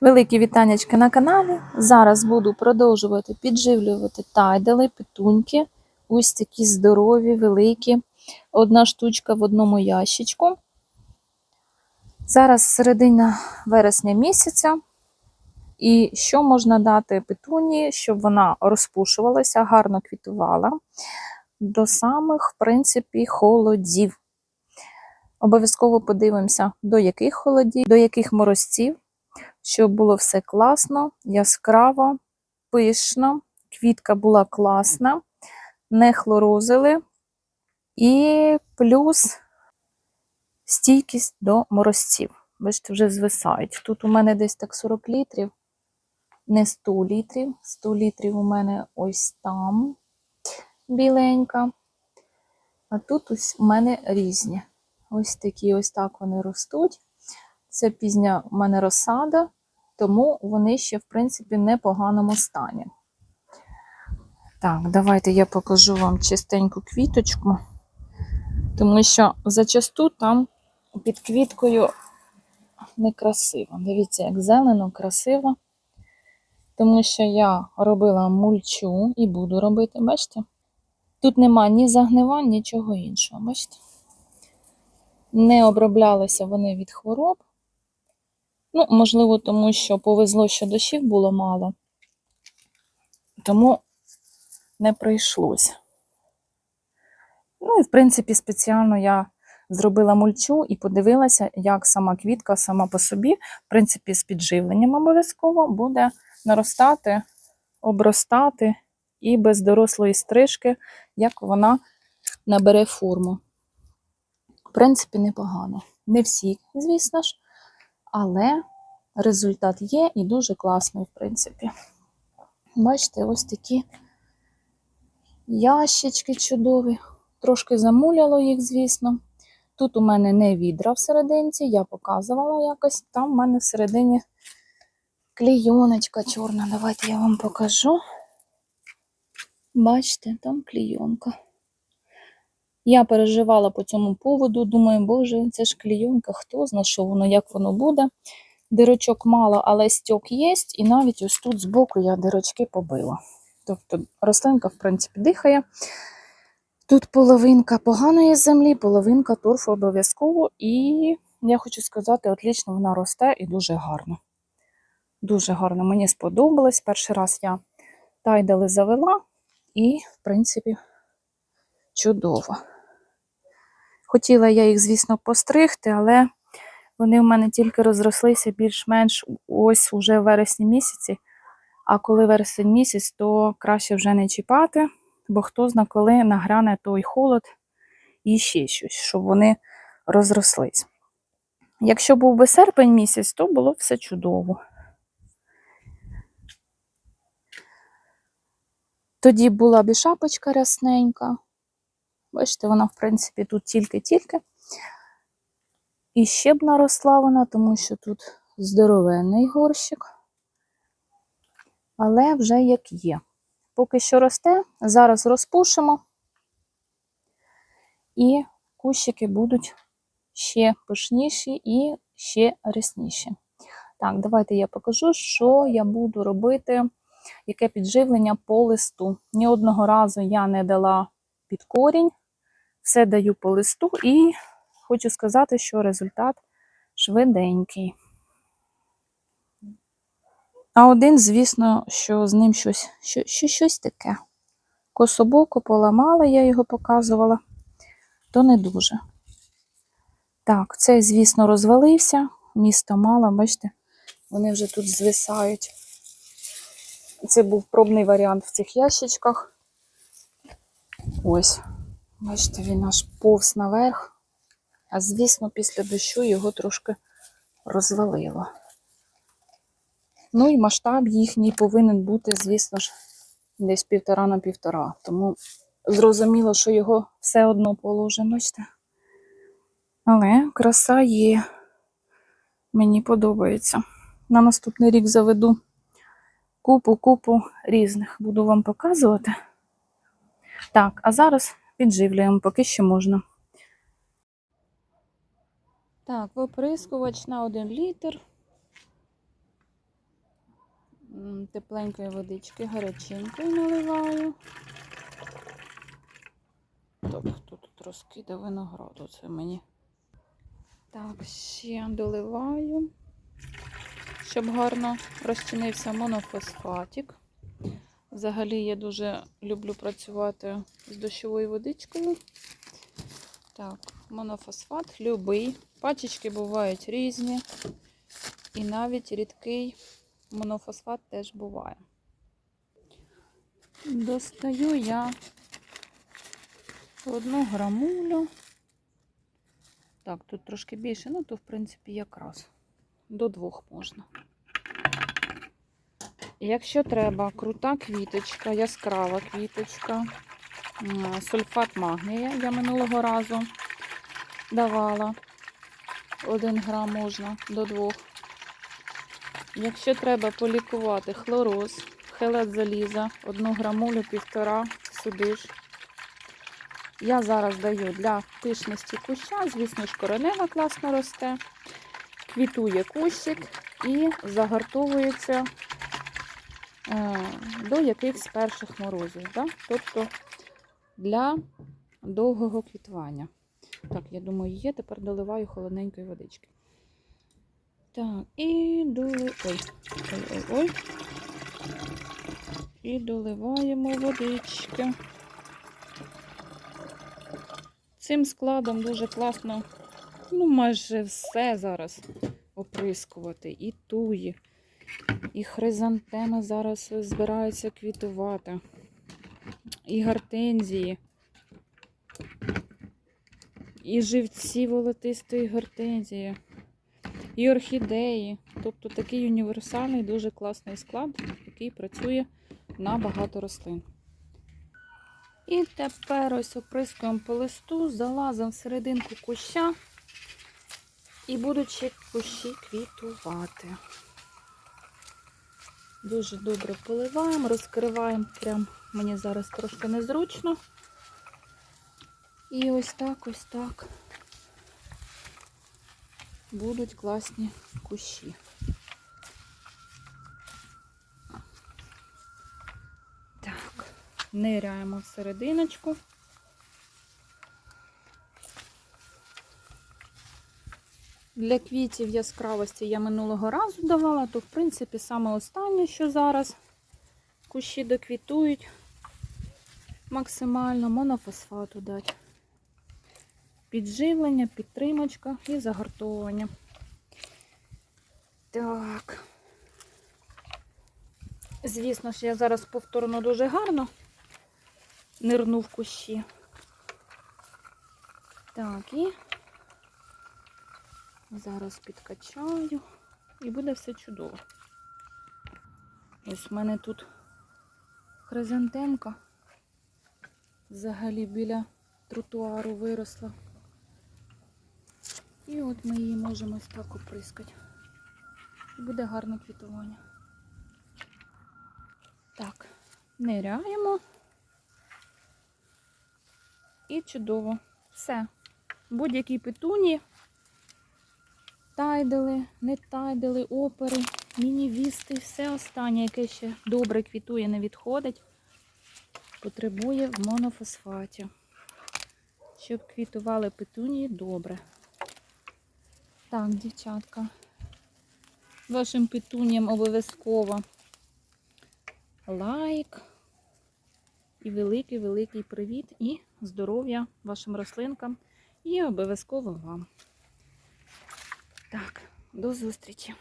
Великі вітаннячки на каналі. Зараз буду продовжувати підживлювати тайдали, петуньки. Ось такі здорові, великі. Одна штучка в одному ящичку. Зараз середина вересня місяця. І що можна дати петуні, щоб вона розпушувалася, гарно квітувала до самих, в принципі, холодів. Обов'язково подивимося, до яких холодів, до яких морозців щоб було все класно, яскраво, пишно, квітка була класна, не хлорозили. І плюс стійкість до морозців. Бачите, вже звисають. Тут у мене десь так 40 літрів, не 100 літрів. 100 літрів у мене ось там біленька. А тут ось у мене різні. Ось такі, ось так вони ростуть. Це пізня у мене розсада, тому вони ще, в принципі, в непоганому стані. Так, давайте я покажу вам чистеньку квіточку, тому що зачасту там під квіткою некрасиво. Дивіться, як зелено, красиво. Тому що я робила мульчу і буду робити, бачите? Тут нема ні загнивань, нічого іншого, бачите? Не оброблялися вони від хвороб. Ну, можливо, тому що повезло, що дощів було мало, тому не прийшлося. Ну і, в принципі, спеціально я зробила мульчу і подивилася, як сама квітка сама по собі, в принципі, з підживленням обов'язково буде наростати, обростати і без дорослої стрижки, як вона набере форму. В принципі, непогано. Не всі, звісно ж але результат є і дуже класний, в принципі. Бачите, ось такі ящички чудові. Трошки замуляло їх, звісно. Тут у мене не відра всерединці, я показувала якось. Там в мене всередині клійоночка чорна. Давайте я вам покажу. Бачите, там клійонка. Я переживала по цьому поводу, думаю, боже, це ж клійонка, хто знає, що воно, як воно буде. Дирочок мало, але стьок є, і навіть ось тут збоку я дирочки побила. Тобто рослинка, в принципі, дихає. Тут половинка поганої землі, половинка торфу обов'язково. І я хочу сказати, отлично вона росте і дуже гарно. Дуже гарно. Мені сподобалось. Перший раз я тайдали завела, і, в принципі, чудово. Хотіла я їх, звісно, постригти, але вони в мене тільки розрослися більш-менш ось уже в вересні місяці. А коли вересень місяць, то краще вже не чіпати, бо хто зна, коли нагряне той холод і ще щось, щоб вони розрослись. Якщо був би серпень місяць, то було все чудово. Тоді була б і шапочка рясненька. Бачите, вона, в принципі, тут тільки-тільки. І ще б наросла вона, тому що тут здоровенний горщик. Але вже як є. Поки що росте, зараз розпушимо, і кущики будуть ще пишніші і ще рясніші. Так, давайте я покажу, що я буду робити, яке підживлення по листу. Ні одного разу я не дала під корінь, все даю по листу і хочу сказати, що результат швиденький. А один, звісно, що з ним щось, що, що, щось таке. Кособоко поламала, я його показувала, то не дуже. Так, цей, звісно, розвалився, місто мало, бачите, вони вже тут звисають. Це був пробний варіант в цих ящичках. Ось, бачите, він аж повз наверх. А звісно, після дощу його трошки розвалило. Ну і масштаб їхній повинен бути, звісно ж, десь півтора на півтора. Тому зрозуміло, що його все одно положимо, бачите. Але краса є. Мені подобається. На наступний рік заведу купу-купу різних. Буду вам показувати. Так, а зараз підживлюємо, поки що можна. Так, оприскувач на 1 літр. тепленької водички, гаряченької наливаю. Так, хто тут розкидав винограду? Це мені. Так, ще доливаю, щоб гарно розчинився монофосфатик. Взагалі я дуже люблю працювати з дощовою водичкою. Так, монофосфат любий. Пачечки бувають різні. І навіть рідкий монофосфат теж буває. Достаю я одну грамулю. Так, тут трошки більше, ну то в принципі якраз до двох можна. Якщо треба крута квіточка, яскрава квіточка, сульфат магнія, я минулого разу давала. Один грам можна до двох. Якщо треба полікувати хлороз, хелет заліза, одну грамулю, півтора сюди ж. Я зараз даю для пишності куща, звісно ж, коренева класно росте, квітує кущик і загартовується до якихось перших морозів. Да? Тобто для довгого квітування. Так, я думаю, є. Тепер доливаю холодненької водички. Так, і доли... Ой, ой, ой, ой. І доливаємо водички. Цим складом дуже класно, ну, майже все зараз оприскувати. І туї, і хризантеми зараз збираються квітувати, і гортензії, і живці волотистої гортензії, і орхідеї. Тобто такий універсальний, дуже класний склад, який працює на багато рослин. І тепер ось оприскуємо по листу, залазимо в серединку куща і будуть кущі квітувати. Дуже добре поливаємо, розкриваємо, прям мені зараз трошки незручно. І ось так, ось так будуть класні кущі. Так, ниряємо в серединочку. Для квітів яскравості я минулого разу давала, то в принципі саме останнє, що зараз кущі доквітують максимально монофосфату дати. Підживлення, підтримочка і загартовування. Так. Звісно ж, я зараз повторно дуже гарно нирну в кущі. Так, і зараз підкачаю. І буде все чудово. Ось в мене тут хризантемка взагалі біля тротуару виросла. І от ми її можемо ось так оприскати. Буде гарне квітування. Так, ниряємо. І чудово. Все. Будь-які петуні, тайдели, не тайдели, опери, міні-вісти, все останнє, яке ще добре квітує, не відходить, потребує в монофосфаті. Щоб квітували петунії добре. Так, дівчатка, вашим петуніям обов'язково лайк. І великий-великий привіт і здоров'я вашим рослинкам і обов'язково вам. Так, до зустрічі!